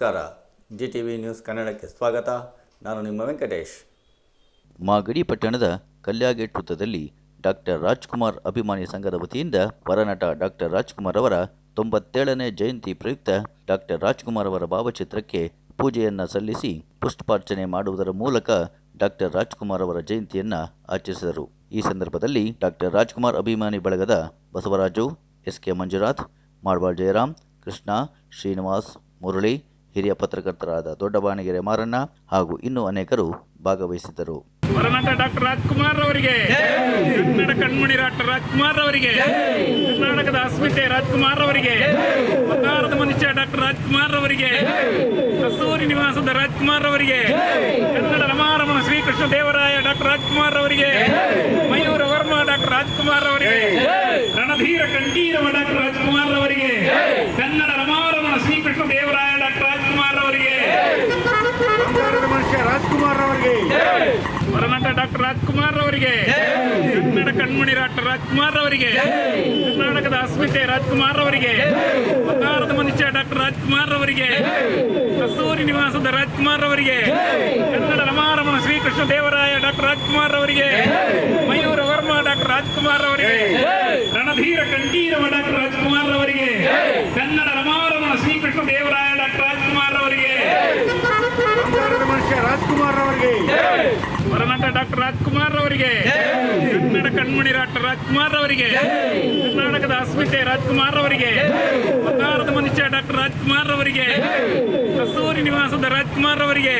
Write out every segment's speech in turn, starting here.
ನಮಸ್ಕಾರ. G T V news ಕನ್ನಡಕ್ಕೆ ಸ್ವಾಗತ. ನಾನು ನಿಮ್ಮ ವೆಂಕಟೇಶ್. ಮಾಗಡಿ ಪಟ್ಟಣದ ಕಲ್ಯಾಗೇಟ್ ವೃತ್ತದಲ್ಲಿ ಡಾಕ್ಟರ್ ರಾಜ್ಕುಮಾರ್ ಅಭಿಮಾನಿ ಸಂಘದ ವತಿಯಿಂದ ವರನಟ ಡಾಕ್ಟರ್ ರಾಜ್ಕುಮಾರ್ ಅವರ ತೊಂಬತ್ತೇಳನೇ ಜಯಂತಿ ಪ್ರಯುಕ್ತ ಡಾಕ್ಟರ್ ರಾಜ್ಕುಮಾರ್ ಅವರ ಭಾವಚಿತ್ರಕ್ಕೆ ಪೂಜೆಯನ್ನು ಸಲ್ಲಿಸಿ ಪುಷ್ಪಾರ್ಚನೆ ಮಾಡುವುದರ ಮೂಲಕ ಡಾಕ್ಟರ್ ರಾಜ್ಕುಮಾರ್ ಅವರ ಜಯಂತಿಯನ್ನು ಆಚರಿಸಿದರು. ಈ ಸಂದರ್ಭದಲ್ಲಿ ಡಾಕ್ಟರ್ ರಾಜ್ಕುಮಾರ್ ಅಭಿಮಾನಿ ಬಳಗದ ಬಸವರಾಜು ಎಸ್ ಕೆ ಮಂಜುನಾಥ್ ಮಾಡ್ವಾಳ್ ಜಯರಾಮ್, ಕೃಷ್ಣ, ಶ್ರೀನಿವಾಸ್, ಮುರಳಿ ಹಿರಿಯ ಪತ್ರಕರ್ತರಾದ ದೊಡ್ಡ ಬಾಣಗೆರೆ ಮಾರಣ್ಣ ಹಾಗೂ ಇನ್ನೂ ಅನೇಕರು ಭಾಗವಹಿಸಿದ್ದರು. ಮರನಾಟ ಡಾಕ್ಟರ್ ರಾಜ್ಕುಮಾರ್ ಅವರಿಗೆ, ಕನ್ನಡ ಕಣ್ಮಣಿ ಡಾಕ್ಟರ್ ರಾಜ್ಕುಮಾರ್ ಅವರಿಗೆ, ಕರ್ನಾಟಕದ ಅಸ್ಮಿತೆ ರಾಜ್ಕುಮಾರ್ ಅವರಿಗೆ, ಬಂಗಾರದ ಮನುಷ್ಯ ಡಾಕ್ಟರ್ ರಾಜ್ಕುಮಾರ್ ಅವರಿಗೆ ಕಸೂರಿ ನಿವಾಸದ ರಾಜ್ಕುಮಾರ್ ಅವರಿಗೆ, ಕನ್ನಡ ರಮಾರಮಣ ಶ್ರೀಕೃಷ್ಣ ದೇವರಾಯ ಡಾಕ್ಟರ್ ರಾಜ್ಕುಮಾರ್ ಅವರಿಗೆ, ಮಯೂರ ವರ್ಮ ಡಾಕ್ಟರ್ ರಾಜ್ಕುಮಾರ್ ಅವರಿಗೆ, ರಣಧೀರ ಕಂಠೀರವ ಡಾಕ್ಟರ್ ರಾಜ್ಕುಮಾರ್ ಅವರಿಗೆ, ಕನ್ನಡ ರಮಾರಮಣ ಶ್ರೀಕೃಷ್ಣ ದೇವರಾಯ ಬಂಗಾರದ ಮನುಷ್ಯ ರಾಜ್ಕುಮಾರ್ ಅವರಿಗೆ. ಹೊರನಟ ಡಾಕ್ಟರ್ ರಾಜ್ಕುಮಾರ್ ಅವರಿಗೆ. ಕನ್ನಡ ಕಣ್ಮಣಿ ಡಾಕ್ಟರ್ ರಾಜ್ಕುಮಾರ್ ಅವರಿಗೆ. ಕರ್ನಾಟಕದ ಅಸ್ಮಿತೆ ರಾಜ್ಕುಮಾರ್ ಅವರಿಗೆ. ಬಂಗಾರದ ಮನುಷ್ಯ ಡಾಕ್ಟರ್ ರಾಜ್ಕುಮಾರ್ ಅವರಿಗೆ. ಕಸೂರಿ ನಿವಾಸದ ರಾಜ್ಕುಮಾರ್ ಅವರಿಗೆ. ಕನ್ನಡ ರಮಾರಮಣ ಶ್ರೀಕೃಷ್ಣ ದೇವರಾಯ ಡಾಕ್ಟರ್ ರಾಜ್ಕುಮಾರ್ ಅವರಿಗೆ. ಮಯೂರ ವರ್ಮ ಡಾಕ್ಟರ್ ರಾಜ್ಕುಮಾರ್ ಅವರಿಗೆ. ರಣಧೀರ ಕಂಠೀರವ ಡಾಕ್ಟರ್ ರಾಜ್ಕುಮಾರ್ ಅವರಿಗೆ. ಕನ್ನಡ ರಮಾರಮಣ ಶ್ರೀಕೃಷ್ಣ ದೇವರಾಯ ಡಾಕ್ಟರ್ ರಾಜ್ಕುಮಾರ್ ಅವರಿಗೆ ಮನುಷ್ಯ ರಾಜ್ಕುಮಾರ್ ಅವರಿಗೆ. ಹೊರನಟ ಡಾಕ್ಟರ್ ರಾಜ್ಕುಮಾರ್ ಅವರಿಗೆ. ಕನ್ನಡ ಕಣ್ಮಣಿ ಡಾಕ್ಟರ್ ರಾಜ್ಕುಮಾರ್ ಅವರಿಗೆ. ಕರ್ನಾಟಕದ ಅಸ್ಮಿತೆ ರಾಜ್ಕುಮಾರ್ ಅವರಿಗೆ. ಬಂಗಾರದ ಮನುಷ್ಯ ಡಾಕ್ಟರ್ ರಾಜ್ಕುಮಾರ್ ಅವರಿಗೆ. ಕಸ್ತೂರಿ ನಿವಾಸದ ರಾಜ್ಕುಮಾರ್ ಅವರಿಗೆ.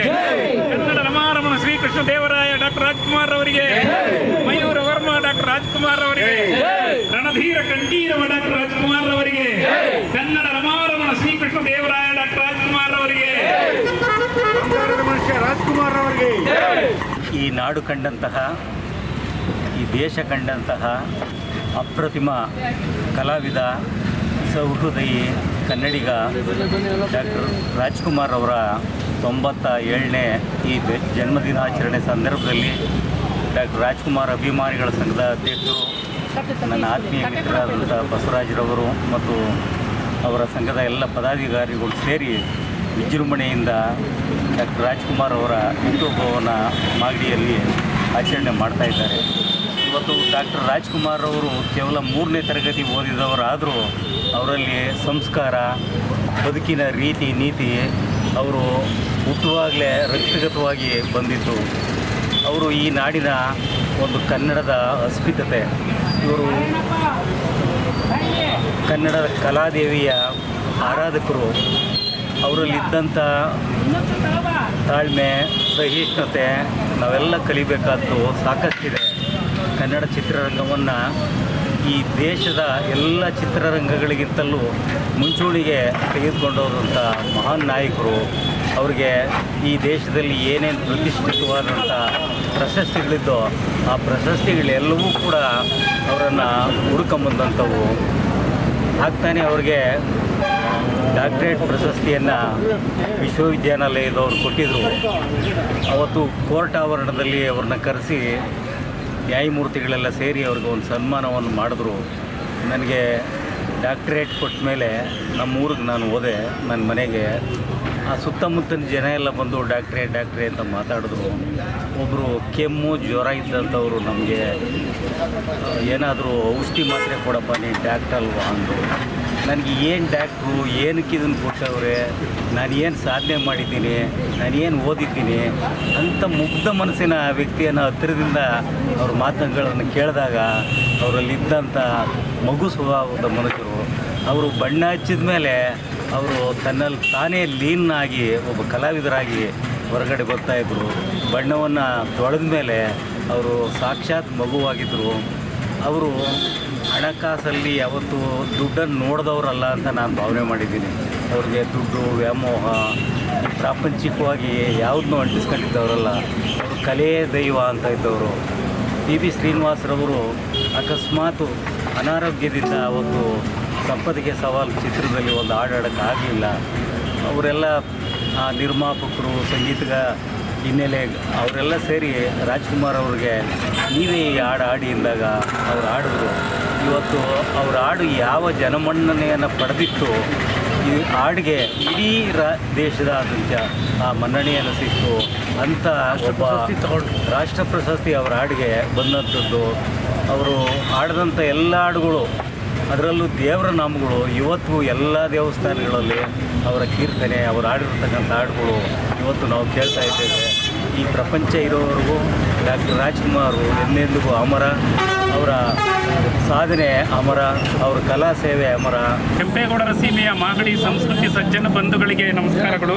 ಕನ್ನಡ ರಮಾರಮಣ ಶ್ರೀಕೃಷ್ಣ ದೇವರಾಯ ಡಾಕ್ಟರ್ ರಾಜ್ಕುಮಾರ್ ಅವರಿಗೆ. ಮಯೂರ ವರ್ಮ ಡಾಕ್ಟರ್ ರಾಜ್ಕುಮಾರ್ ಅವರಿಗೆ. ರಣಧೀರ ಕಂಠೀರವ ಡಾಕ್ಟರ್ ರಾಜ್ಕುಮಾರ್ ಕನ್ನಡ ರಮಾರಮಣ ಶ್ರೀಕೃಷ್ಣ ದೇವರಾಯ ಡಾಕ್ಟರ್ ರಾಜ್ಕುಮಾರ್ ಅವರಿಗೆ ಬಂಗಾರದ ಮನುಷ್ಯ ರಾಜ್ಕುಮಾರ್ ಅವರಿಗೆ. ಈ ನಾಡು ಕಂಡಂತಹ, ಈ ದೇಶ ಕಂಡಂತಹ ಅಪ್ರತಿಮ ಕಲಾವಿದ, ಸಹೃದಯಿ ಕನ್ನಡಿಗ ಡಾಕ್ಟರ್ ರಾಜ್ಕುಮಾರ್ ಅವರ ತೊಂಬತ್ತ ಏಳನೇ ಈ ಜನ್ಮದಿನಾಚರಣೆ ಸಂದರ್ಭದಲ್ಲಿ ಡಾಕ್ಟರ್ ರಾಜ್ಕುಮಾರ್ ಅಭಿಮಾನಿಗಳ ಸಂಘದ ಅಧ್ಯಕ್ಷರು, ನನ್ನ ಆತ್ಮೀಯ ಮಿತ್ರರಾದಂಥ ಬಸವರಾಜರವರು ಮತ್ತು ಅವರ ಸಂಘದ ಎಲ್ಲ ಪದಾಧಿಕಾರಿಗಳು ಸೇರಿ ವಿಜೃಂಭಣೆಯಿಂದ ಡಾಕ್ಟರ್ ರಾಜ್ಕುಮಾರ್ ಅವರ ಹುಟ್ಟುಹಬ್ಬವನ್ನು ಮಾಗಡಿಯಲ್ಲಿ ಆಚರಣೆ ಮಾಡ್ತಾ ಇದ್ದಾರೆ. ಇವತ್ತು ಡಾಕ್ಟರ್ ರಾಜ್ಕುಮಾರ್ ಅವರು ಕೇವಲ ಮೂರನೇ ತರಗತಿ ಓದಿದವರಾದರೂ ಅವರಲ್ಲಿ ಸಂಸ್ಕಾರ, ಬದುಕಿನ ರೀತಿ, ನೀತಿ ಅವರು ಹುಟ್ಟುವಾಗಲೇ ರಕ್ತಗತವಾಗಿ ಬಂದಿತ್ತು ಅವರು ಈ ನಾಡಿನ ಒಂದು ಕನ್ನಡದ ಅಸ್ಮಿತತೆ. ಇವರು ಕನ್ನಡದ ಕಲಾದೇವಿಯ ಆರಾಧಕರು. ಅವರಲ್ಲಿದ್ದಂಥ ತಾಳ್ಮೆ ಸಹಿಷ್ಣುತೆ ನಾವೆಲ್ಲ ಕಲಿಬೇಕಾದ್ದು ಸಾಕಷ್ಟಿದೆ. ಕನ್ನಡ ಚಿತ್ರರಂಗವನ್ನು ಈ ದೇಶದ ಎಲ್ಲ ಚಿತ್ರರಂಗಗಳಿಗಿಂತಲೂ ಮುಂಚೂಣಿಗೆ ತೆಗೆದುಕೊಂಡವರಂಥ ಮಹಾನ್ ನಾಯಕರು. ಅವರಿಗೆ ಈ ದೇಶದಲ್ಲಿ ಏನೇನು ಪ್ರತಿಷ್ಠಿತವಾದಂಥ ಪ್ರಶಸ್ತಿಗಳಿದ್ದೋ ಆ ಪ್ರಶಸ್ತಿಗಳೆಲ್ಲವೂ ಕೂಡ ಅವರನ್ನು ಹುಡುಕೊಂಬಂದಂಥವು ಆಗ್ತಾನೆ ಅವ್ರಿಗೆ ಡಾಕ್ಟ್ರೇಟ್ ಪ್ರಶಸ್ತಿಯನ್ನು ವಿಶ್ವವಿದ್ಯಾನಿಲಯದವರು ಕೊಟ್ಟಿದ್ದರು ಅವತ್ತು ಕೋರ್ಟ್ ಆವರಣದಲ್ಲಿ ಅವ್ರನ್ನ ಕರೆಸಿ ನ್ಯಾಯಮೂರ್ತಿಗಳೆಲ್ಲ ಸೇರಿ ಅವ್ರಿಗೆ ಒಂದು ಸನ್ಮಾನವನ್ನು ಮಾಡಿದ್ರು. ನನಗೆ ಡಾಕ್ಟ್ರೇಟ್ ಕೊಟ್ಟ ಮೇಲೆ ನಮ್ಮ ಊರಿಗೆ ನಾನು ಹೋದೆ, ನನ್ನ ಮನೆಗೆ. ಆ ಸುತ್ತಮುತ್ತಲಿನ ಜನ ಎಲ್ಲ ಬಂದು ಡಾಕ್ಟ್ರೇ ಡಾಕ್ಟ್ರೇ ಅಂತ ಮಾತಾಡಿದ್ರು. ಒಬ್ಬರು ಕೆಮ್ಮು, ಜ್ವರ ಇದ್ದಂಥವ್ರು ನಮಗೆ ಏನಾದರೂ ಔಷಧಿ ಮಾತ್ರೆ ಕೊಡಪ್ಪ, ನೀನು ಡಾಕ್ಟರ್ ಅಲ್ವಾ ಅಂದರು ನನಗೆ ಏನು ಡಾಕ್ಟ್ರು ಏನಕ್ಕೆ ಇದನ್ನು ಕೊಟ್ಟವ್ರೆ? ನಾನು ಏನು ಸಾಧನೆ ಮಾಡಿದ್ದೀನಿ? ನಾನು ಏನು ಓದಿದ್ದೀನಿ? ಅಂಥ ಮುಗ್ಧ ಮನಸ್ಸಿನ ವ್ಯಕ್ತಿಯನ್ನು ಹತ್ತಿರದಿಂದ ಅವ್ರ ಮಾತುಗಳನ್ನು ಕೇಳಿದಾಗ ಅವರಲ್ಲಿದ್ದಂಥ ಮಗು ಸ್ವಭಾವದ ಮನುಷ್ಯರು, ಅವರು ಬಣ್ಣ ಹಚ್ಚಿದ ಮೇಲೆ ಅವರು ತನ್ನಲ್ಲಿ ತಾನೇ ಲೀನಾಗಿ ಒಬ್ಬ ಕಲಾವಿದರಾಗಿ ಹೊರಗಡೆ ಬರ್ತಾಯಿದ್ರು ಬಣ್ಣವನ್ನು ತೊಳೆದ ಮೇಲೆ ಅವರು ಸಾಕ್ಷಾತ್ ಮಗುವಾಗಿದ್ದರು ಅವರು ಹಣಕಾಸಲ್ಲಿ ಯಾವತ್ತೂ ದುಡ್ಡನ್ನು ನೋಡಿದವರಲ್ಲ ಅಂತ ನಾನು ಭಾವನೆ ಮಾಡಿದ್ದೀನಿ. ಅವ್ರಿಗೆ ದುಡ್ಡು, ವ್ಯಾಮೋಹ, ಪ್ರಾಪಂಚಿಕವಾಗಿ ಯಾವುದನ್ನೂ ಅಂಟಿಸ್ಕೊಂಡಿದ್ದವರಲ್ಲ. ಅವರು ಕಲೆಯೇ ದೈವ ಅಂತ ಇದ್ದವರು. ಪಿ ಬಿ ಶ್ರೀನಿವಾಸರವರು ಅಕಸ್ಮಾತ್ ಅನಾರೋಗ್ಯದಿಂದ ಅವತ್ತು ಸಂಪತ್ತಿಗೆ ಸವಾಲು ಚಿತ್ರದಲ್ಲಿ ಒಂದು ಹಾಡಾಡೋಕ್ಕಾಗಲಿಲ್ಲ ಅವರೆಲ್ಲ ನಿರ್ಮಾಪಕರು, ಸಂಗೀತಗ ಹಿನ್ನೆಲೆ ಅವರೆಲ್ಲ ಸೇರಿ ರಾಜ್ಕುಮಾರ್ ಅವ್ರಿಗೆ ನೀವೇ ಈ ಹಾಡು ಹಾಡಿ ಎಂದಾಗ ಅವ್ರು ಹಾಡಿದ್ರು. ಇವತ್ತು ಅವ್ರ ಹಾಡು ಯಾವ ಜನಮನ್ನಣೆಯನ್ನು ಪಡೆದಿತ್ತು ಈ ಹಾಡಿಗೆ ಇಡೀ ರಾ ದೇಶದಾದ್ಯಂತ ಆ ಮನ್ನಣೆಯನ್ನು ಸಿಕ್ತು ಅಂತ ಒಬ್ಬ ರಾಷ್ಟ್ರ ಪ್ರಶಸ್ತಿ ಅವರ ಹಾಡಿಗೆ ಬಂದಂಥದ್ದು. ಅವರು ಹಾಡಿದಂಥ ಎಲ್ಲ ಹಾಡುಗಳು ಅದರಲ್ಲೂ ದೇವರ ನಾಮಗಳು ಇವತ್ತು ಎಲ್ಲ ದೇವಸ್ಥಾನಗಳಲ್ಲಿ ಅವರ ಕೀರ್ತನೆ ಅವರು ಹಾಡಿರ್ತಕ್ಕಂಥ ಹಾಡುಗಳು ಇವತ್ತು ನಾವು ಕೇಳ್ತಾ ಇದ್ದೇವೆ. ಈ ಪ್ರಪಂಚ ಇರೋವರೆಗೂ ಡಾಕ್ಟರ್ ರಾಜ್ಕುಮಾರ್ ಎಂದೆಂದಿಗೂ ಅಮರ ಅವರ ಸಾಧನೆ ಅಮರ, ಅವರ ಕಲಾ ಸೇವೆ ಅಮರ. ಕೆಂಪೇಗೌಡರ ಸೀಮೆಯ ಮಾಗಡಿ ಸಂಸ್ಕೃತಿ ಸಜ್ಜನ ಬಂಧುಗಳಿಗೆ ನಮಸ್ಕಾರಗಳು.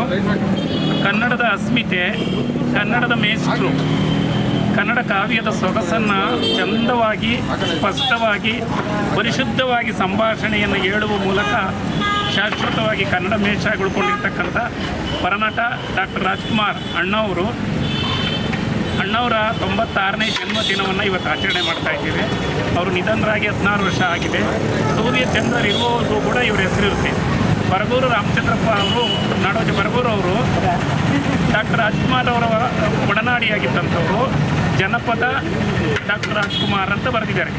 ಕನ್ನಡದ ಅಸ್ಮಿತೆ, ಕನ್ನಡದ ಮೇಷ್ಟ್ರು, ಕನ್ನಡ ಕಾವ್ಯದ ಸೊಗಸನ್ನು ಚಂದವಾಗಿ, ಸ್ಪಷ್ಟವಾಗಿ, ಪರಿಶುದ್ಧವಾಗಿ ಸಂಭಾಷಣೆಯನ್ನು ಹೇಳುವ ಮೂಲಕ ಶಾಶ್ವತವಾಗಿ ಕನ್ನಡ ಮೇಷಗೊಳ್ಕೊಂಡಿರ್ತಕ್ಕಂಥ ಪರನಟ ಡಾಕ್ಟರ್ ರಾಜ್ಕುಮಾರ್ ಅಣ್ಣವರು ಅಣ್ಣವರ ತೊಂಬತ್ತಾರನೇ ಜನ್ಮದಿನವನ್ನು ಇವತ್ತು ಆಚರಣೆ ಮಾಡ್ತಾ ಇದ್ದೀವಿ. ಅವರು ನಿಧನರಾಗಿ ಹದಿನಾರು ವರ್ಷ ಆಗಿದೆ. ಸೂರ್ಯ ಚಂದ್ರ ಇರುವವರೆಗೂ ಕೂಡ ಇವ್ರ ಹೆಸರಿರುತ್ತೆ. ಬರಗೂರು ರಾಮಚಂದ್ರಪ್ಪ ಅವರು, ನಾಡೋಜ ಬರಗೂರು ಅವರು ಡಾಕ್ಟರ್ ರಾಜ್ಕುಮಾರ್ ಅವರ ಒಡನಾಡಿಯಾಗಿದ್ದಂಥವರು. ಜನಪದ ಡಾಕ್ಟರ್ ರಾಜ್ಕುಮಾರ್ ಅಂತ ಬರೆದಿದ್ದಾರೆ.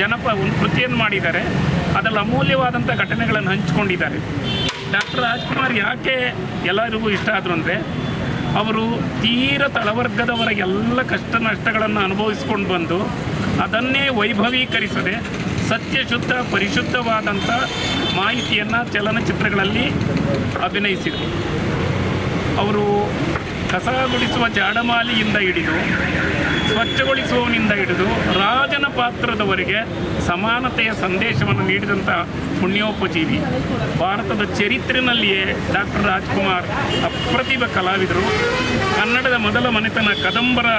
ಜನಪ ಒಂದು ಕೃತಿಯನ್ನು ಮಾಡಿದ್ದಾರೆ. ಅದರಲ್ಲಿ ಅಮೂಲ್ಯವಾದಂಥ ಘಟನೆಗಳನ್ನು ಹಂಚಿಕೊಂಡಿದ್ದಾರೆ. ಡಾಕ್ಟರ್ ರಾಜ್ಕುಮಾರ್ ಯಾಕೆ ಎಲ್ಲರಿಗೂ ಇಷ್ಟ ಆದರು ಅಂದರೆ ಅವರು ತೀರ ತಳವರ್ಗದವರ ಎಲ್ಲ ಕಷ್ಟ ನಷ್ಟಗಳನ್ನು ಅನುಭವಿಸ್ಕೊಂಡು ಬಂದು ಅದನ್ನೇ ವೈಭವೀಕರಿಸದೆ ಸತ್ಯಶುದ್ಧ, ಪರಿಶುದ್ಧವಾದಂಥ ಮಾಹಿತಿಯನ್ನು ಚಲನಚಿತ್ರಗಳಲ್ಲಿ ಅಭಿನಯಿಸಿದರು. ಅವರು ಕಸ ಗುಡಿಸುವ ಜಾಡಮಾಲಿಯಿಂದ ಹಿಡಿದು, ಸ್ವಚ್ಛಗೊಳಿಸುವವನಿಂದ ಹಿಡಿದು ರಾಜನ ಪಾತ್ರದವರೆಗೆ ಸಮಾನತೆಯ ಸಂದೇಶವನ್ನು ನೀಡಿದಂಥ ಪುಣ್ಯೋಪಜೀವಿ. ಭಾರತದ ಚರಿತ್ರೆಯಲ್ಲಿಯೇ ಡಾಕ್ಟರ್ ರಾಜ್ಕುಮಾರ್ ಅಪ್ರತಿಭ ಕಲಾವಿದರು. ಕನ್ನಡದ ಮೊದಲ ಮನೆತನ ಕದಂಬರ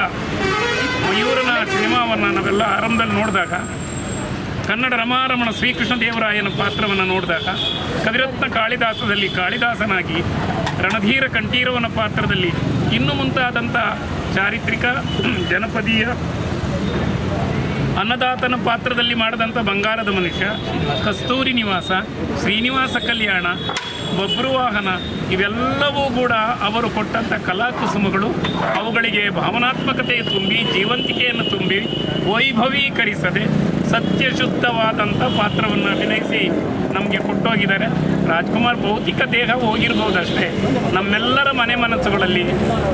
ಮಯೂರನ ಸಿನಿಮಾವನ್ನು ನಾವೆಲ್ಲ ಆರಂಭದಲ್ಲಿ ನೋಡಿದಾಗ, ಕನ್ನಡ ರಮಾರಮಣ ಶ್ರೀಕೃಷ್ಣ ದೇವರಾಯನ ಪಾತ್ರವನ್ನು ನೋಡಿದಾಗ, ಕವಿರತ್ನ ಕಾಳಿದಾಸದಲ್ಲಿ ಕಾಳಿದಾಸನಾಗಿ, ರಣಧೀರ ಕಂಠೀರವನ ಪಾತ್ರದಲ್ಲಿ ಇನ್ನು ಮುಂತಾದಂಥ ಚಾರಿತ್ರಿಕ, ಜನಪದೀಯ ಅನ್ನದಾತನ ಪಾತ್ರದಲ್ಲಿ ಮಾಡಿದಂಥ ಬಂಗಾರದ ಮನುಷ್ಯ, ಕಸ್ತೂರಿ ನಿವಾಸ, ಶ್ರೀನಿವಾಸ ಕಲ್ಯಾಣ ಬಬ್ರುವಾಹನ ಇವೆಲ್ಲವೂ ಕೂಡ ಅವರು ಕೊಟ್ಟಂಥ ಕಲಾಕುಸುಮಗಳು ಅವುಗಳಿಗೆ ಭಾವನಾತ್ಮಕತೆ ತುಂಬಿ, ಜೀವಂತಿಕೆಯನ್ನು ತುಂಬಿ, ವೈಭವೀಕರಿಸದೆ ಸತ್ಯಶುದ್ಧವಾದಂಥ ಪಾತ್ರವನ್ನು ಅಭಿನಯಿಸಿ ನಮಗೆ ಕೊಟ್ಟೋಗಿದ್ದಾರೆ. ರಾಜ್ಕುಮಾರ್ ಭೌತಿಕ ದೇಹ ಹೋಗಿರ್ಬೋದಷ್ಟೇ ನಮ್ಮೆಲ್ಲರ ಮನೆ ಮನಸ್ಸುಗಳಲ್ಲಿ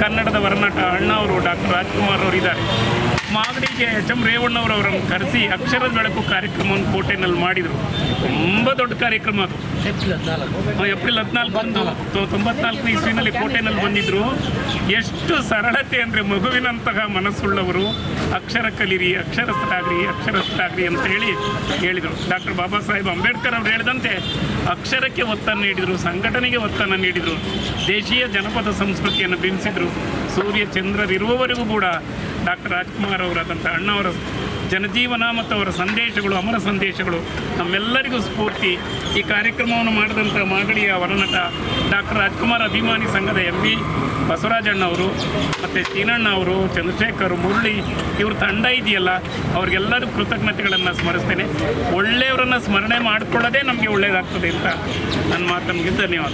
ಕನ್ನಡದ ವರ್ಣಟ ಅಣ್ಣವರು ಡಾಕ್ಟರ್ ರಾಜ್ಕುಮಾರ್ ಅವರು ಇದ್ದಾರೆ ಮಾಗಡಿಗೆ ಎಚ್ ಎಂ ರೇವಣ್ಣವರವರನ್ನು ಕರೆಸಿ ಅಕ್ಷರ ಬೆಳಕು ಕಾರ್ಯಕ್ರಮವನ್ನು ಕೋಟೆನಲ್ಲಿ ಮಾಡಿದರು. ತುಂಬ ದೊಡ್ಡ ಕಾರ್ಯಕ್ರಮ ಅದು. ಏಪ್ರಿಲ್ ಹದಿನಾಲ್ಕು. ಬಂದು ತೊಂಬತ್ನಾಲ್ಕು ಇಸ್ವಿನಲ್ಲಿ ಕೋಟೆನಲ್ಲಿ ಬಂದಿದ್ದರು ಎಷ್ಟು ಸರಳತೆ ಅಂದರೆ ಮಗುವಿನಂತಹ ಮನಸ್ಸುಳ್ಳವರು ಅಕ್ಷರ ಕಲಿರಿ, ಅಕ್ಷರಸ್ಥರಾಗ್ರಿ ಅಕ್ಷರಸ್ಥರಾಗ್ರಿ ಅಂತ ಹೇಳಿ ಹೇಳಿದರು. ಡಾಕ್ಟರ್ ಬಾಬಾ ಸಾಹೇಬ್ ಅಂಬೇಡ್ಕರ್ ಅವರು ಹೇಳಿದಂತೆ ಅಕ್ಷರಕ್ಕೆ ಒತ್ತನ್ನು ನೀಡಿದರು, ಸಂಘಟನೆಗೆ ಒತ್ತನ್ನು ನೀಡಿದರು, ದೇಶೀಯ ಜನಪದ ಸಂಸ್ಕೃತಿಯನ್ನು ಬಿಂಬಿಸಿದರು. ಸೂರ್ಯ ಚಂದ್ರರಿರುವವರೆಗೂ ಕೂಡ ಡಾಕ್ಟರ್ ರಾಜ್ಕುಮಾರ್ ಅವರಾದಂಥ ಅಣ್ಣವರ ಜನಜೀವನ ಮತ್ತು ಅವರ ಸಂದೇಶಗಳು, ಅಮರ ಸಂದೇಶಗಳು, ನಮ್ಮೆಲ್ಲರಿಗೂ ಸ್ಫೂರ್ತಿ. ಈ ಕಾರ್ಯಕ್ರಮವನ್ನು ಮಾಡಿದಂಥ ಮಾಗಡಿಯ ವರನಟ ಡಾಕ್ಟರ್ ರಾಜ್ಕುಮಾರ್ ಅಭಿಮಾನಿ ಸಂಘದ ಎಂ ಬಿ ಬಸವರಾಜಣ್ಣ ಅವರು ಮತ್ತು ಚೀನಣ್ಣ ಅವರು, ಚಂದ್ರಶೇಖರ್, ಮುರಳಿ ಇವ್ರ ತಂಡ ಇದೆಯಲ್ಲ, ಅವ್ರಿಗೆಲ್ಲರೂ ಕೃತಜ್ಞತೆಗಳನ್ನು ಸ್ಮರಿಸ್ತೇನೆ. ಒಳ್ಳೆಯವರನ್ನು ಸ್ಮರಣೆ ಮಾಡಿಕೊಳ್ಳೋದೇ ನಮಗೆ ಒಳ್ಳೆಯದಾಗ್ತದೆ ಅಂತ ನನ್ನ ಮಾತನಿಗೆ ಧನ್ಯವಾದ.